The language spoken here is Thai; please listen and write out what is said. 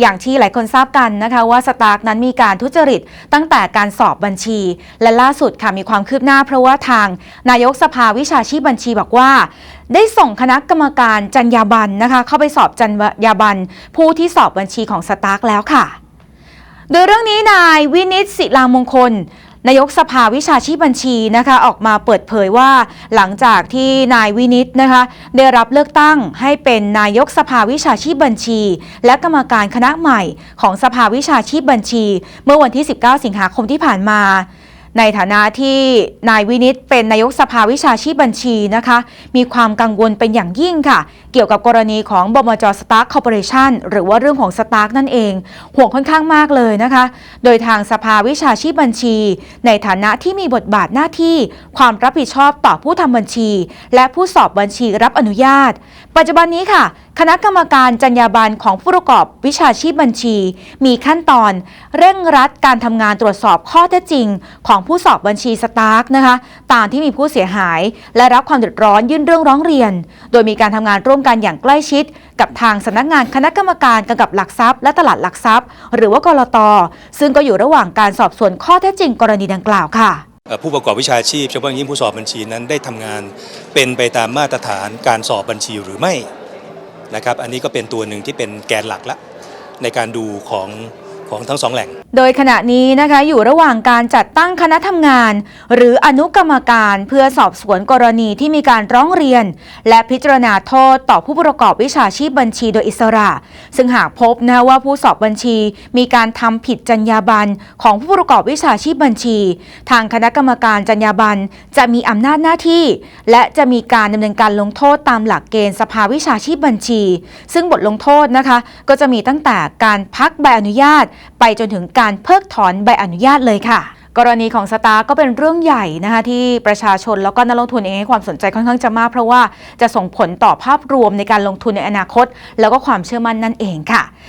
อย่างที่หลายคนทราบกันนะคะว่าสตาร์กนั้นมีการทุจริตตั้งแต่การสอบบัญชี และล่าสุดค่ะมีความคืบหน้า เพราะว่าทางนายกสภาวิชาชีพบัญชีบอกว่า ได้ส่งคณะกรรมการจรรยาบรรณนะคะ เข้าไปสอบจรรยาบรรณผู้ที่สอบบัญชีของสตาร์กแล้วค่ะ โดยเรื่องนี้นายวินิตศิลามงคล นายกสภาวิชาชีพบัญชีนะคะออกมาเปิดเผยว่า หลังจากที่นายวินิตนะคะได้รับเลือกตั้งให้เป็นนายกสภาวิชาชีพบัญชี และกรรมการคณะใหม่ของสภาวิชาชีพบัญชี เมื่อวันที่ 19 สิงหาคมที่ผ่านมา ในฐานะที่นายวินิตเป็นนายกสภาวิชาชีพบัญชีนะคะ มีความกังวลเป็นอย่างยิ่งค่ะ เกี่ยวกับกรณีของบมจสตาร์คอร์ปอเรชันหรือว่าเรื่องของสตาร์กนั่นเอง ห่วงค่อนข้างมากเลยนะคะ โดยทางสภาวิชาชีพบัญชี ในฐานะที่มีบทบาทหน้าที่ ความรับผิดชอบต่อผู้ทำบัญชี และผู้สอบบัญชีรับอนุญาต ปัจจุบันนี้ค่ะ คณะกรรมการจรรยาบรรณของผู้ประกอบวิชาชีพบัญชี มีขั้นตอน เร่งรัดการทำงานตรวจสอบข้อเท็จจริงของผู้สอบบัญชีสตาร์กนะคะตามที่มีผู้เสียหาย และรับความเดือดร้อนยื่นเรื่องร้องเรียน โดยมีการทำงานร่วมกันอย่างใกล้ชิด กับทางสำนักงานคณะกรรมการกำกับหลักทรัพย์ และตลาดหลักทรัพย์ หรือว่ากรตซึ่งก็อยู่ระหว่างการสอบสวนข้อเท็จจริงกรณีดังกล่าวค่ะผู้ประกอบวิชาชีพเฉพาะอย่างยิ่งผู้สอบบัญชีนั้นได้ทำงานเป็นไปตามมาตรฐานการสอบบัญชีหรือไม่นะครับอันนี้ก็เป็นตัวหนึ่งที่เป็นแกนหลักละในการดูของ ของทั้งสองแหล่ง โดยขณะนี้นะคะอยู่ระหว่างการจัดตั้งคณะทำงาน หรืออนุกรรมการเพื่อสอบสวนกรณีที่มีการร้องเรียน และพิจารณาโทษต่อผู้ประกอบวิชาชีพบัญชีโดยอิสระ ซึ่งหากพบนะว่าผู้สอบบัญชี มีการทำผิดจรรยาบรรณของผู้ประกอบวิชาชีพบัญชี ทางคณะกรรมการจรรยาบรรณจะมีอำนาจหน้าที่ และจะมีการดำเนินการลงโทษตามหลักเกณฑ์สภาวิชาชีพบัญชี ซึ่งบทลงโทษนะคะ ก็จะมีตั้งแต่การพักใบอนุญาตไปจนถึงการเพิกถอนใบอนุญาตเลยค่ะกรณีของสตาร์ก็เป็นเรื่องใหญ่นะคะที่ประชาชนแล้วก็นักลงทุนเองให้ความสนใจค่อนข้างจะมาก เพราะว่าจะส่งผลต่อภาพรวมในการลงทุนในอนาคต แล้วก็ความเชื่อมั่นนั่นเองค่ะ